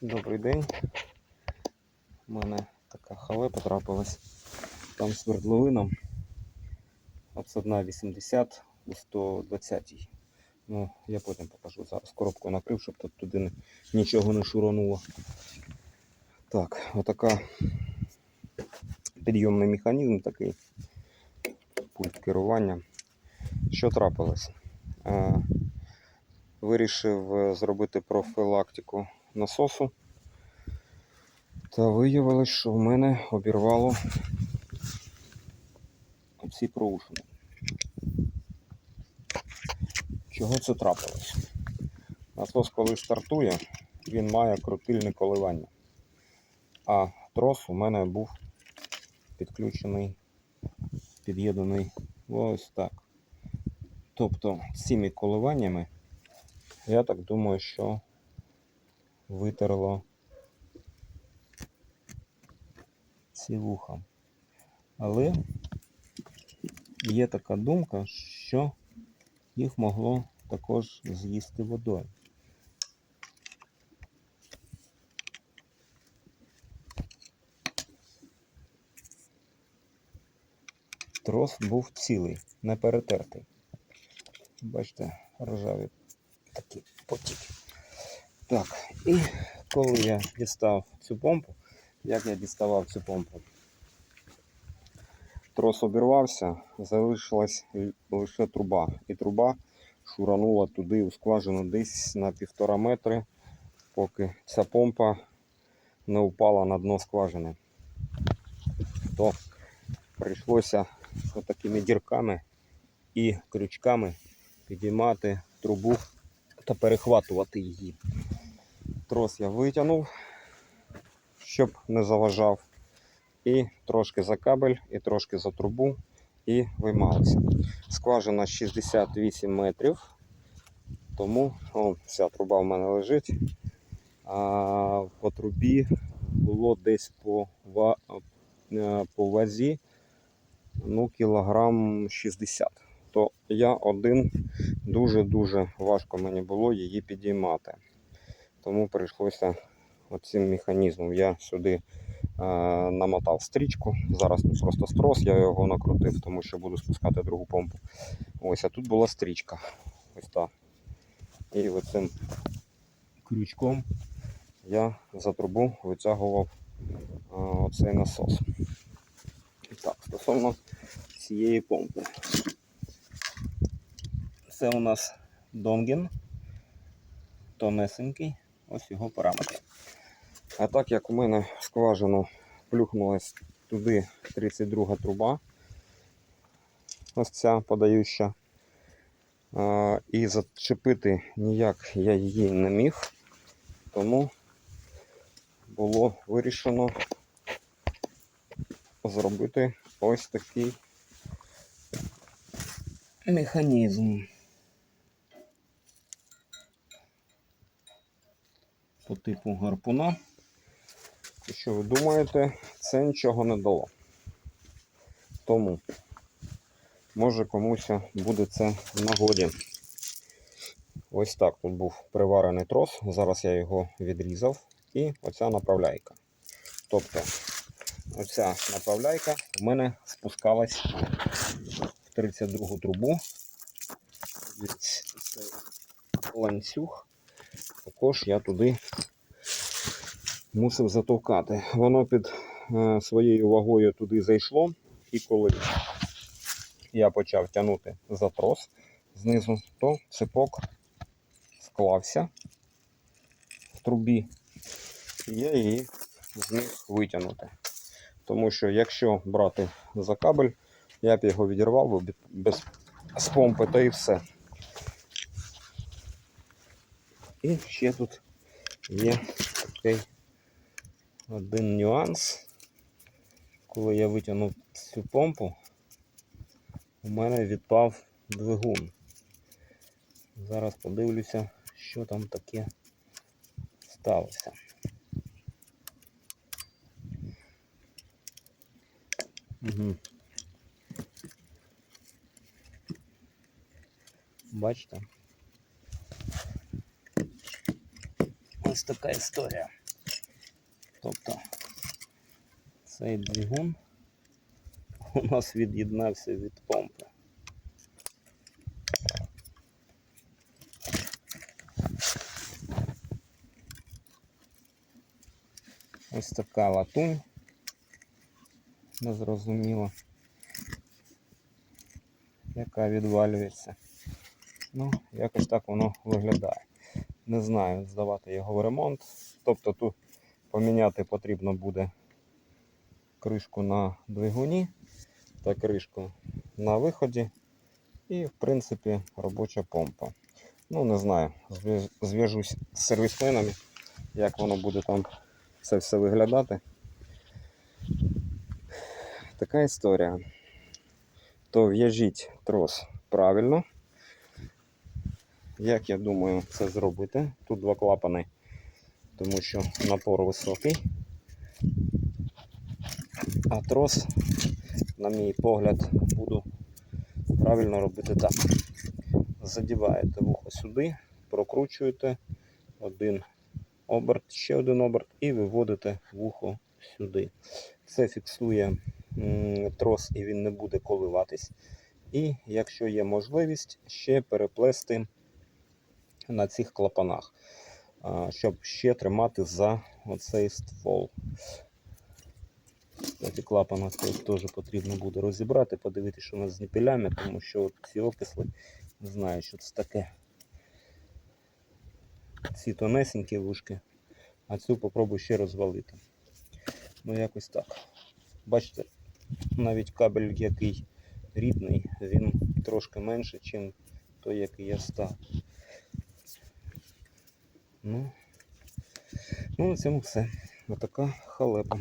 Добрий день. У мене така халепа трапилась. Там свердловина от 1,80 у 120. Ну, я потім покажу. Зараз коробку накрив, щоб тут туди нічого не шурануло. Так, отака підйомний механізм такий. Пульт керування. Що трапилось? Е, Вирішив е, зробити профілактику насосу. Та виявилось, що в мене обірвало ці проушини. Чого це трапилось? Насос, коли стартує, він має крутильне коливання. А трос у мене був підключений, під'єднаний ось так. Тобто цими коливаннями, я так думаю, що витерло ці вуха. Але є така думка, що їх могло також з'їсти водою. Трос був цілий, не перетертий. Бачите, ржаві такі потіки. Так, і коли я дістав цю помпу, як я діставав цю помпу? Трос обірвався, залишилась лише труба. І труба шуранула туди у скважину десь на півтора метри, поки ця помпа не впала на дно скважини. То прийшлося такими дірками і крючками підіймати трубу та перехватувати її. Трос я витягнув, щоб не заважав. І трошки за кабель, і трошки за трубу, і виймалося. Скважина 68 метрів, тому о, вся труба в мене лежить. А по трубі було десь по, е, по вазі ну, кілограм 60. Я один дуже-дуже важко мені було її підіймати. Тому прийшлося оцим механізмом. Я сюди е, намотав стрічку. Зараз тут просто строс, я його накрутив, тому що буду спускати другу помпу. Ось, а тут була стрічка. Ось так. І оцим крючком я за трубу витягував е, оцей насос. Так, стосовно цієї помпи. Це у нас Донген. Тонесенький. Ось його параметри. А так як у мене скважину плюхнулась туди 32 труба, ось ця подающа, і зачепити ніяк я її не міг, тому було вирішено зробити ось такий механізм. Типу гарпуна. І що ви думаєте, це нічого не дало. Тому, може комусь буде це в нагоді. Ось так тут був приварений трос. Зараз я його відрізав. І оця направляйка. Тобто, оця направляйка в мене спускалась в 32 трубу. Ось цей ланцюг. Також я туди мусив затовкати. Воно під е, своєю вагою туди зайшло, і коли я почав тягнути за трос знизу, то цепок склався в трубі, і я її зміг витягнути. Тому що якщо брати за кабель, я б його відірвав без з помпи та і все. І ще тут є такий один нюанс. Коли я витягнув цю помпу, у мене відпав двигун. Зараз подивлюся, що там таке сталося. Угу. Бачите? Ось така історія. Тобто цей двигун у нас від'єднався від помпи. Ось така латунь. Незрозуміло, яка відвалюється. Ну, якось так воно виглядає. Не знаю, здавати його в ремонт. Тобто тут поміняти потрібно буде кришку на двигуні та кришку на виході. І, в принципі, робоча помпа. Ну, не знаю, зв'яж- зв'яжусь з сервісменами, як воно буде там це все виглядати. Така історія. То в'яжіть трос правильно. Як я думаю, це зробити? Тут два клапани, тому що напор високий. А трос, на мій погляд, буду правильно робити так. Задіваєте вухо сюди, прокручуєте один оберт, ще один оберт і виводите вухо сюди. Це фіксує трос і він не буде коливатись. І якщо є можливість, ще переплести на цих клапанах, щоб ще тримати за оцей ствол. Ці клапана тут теж потрібно буде розібрати, подивитися, що у нас з ніпілями, тому що ці окисли не знаю, що це таке. Ці тонесенькі вушки, а цю попробую ще розвалити. Ну, якось так. Бачите, навіть кабель, який рідний, він трошки менше, ніж той, який я став. Ну, ну на цьому все. Отака халепа.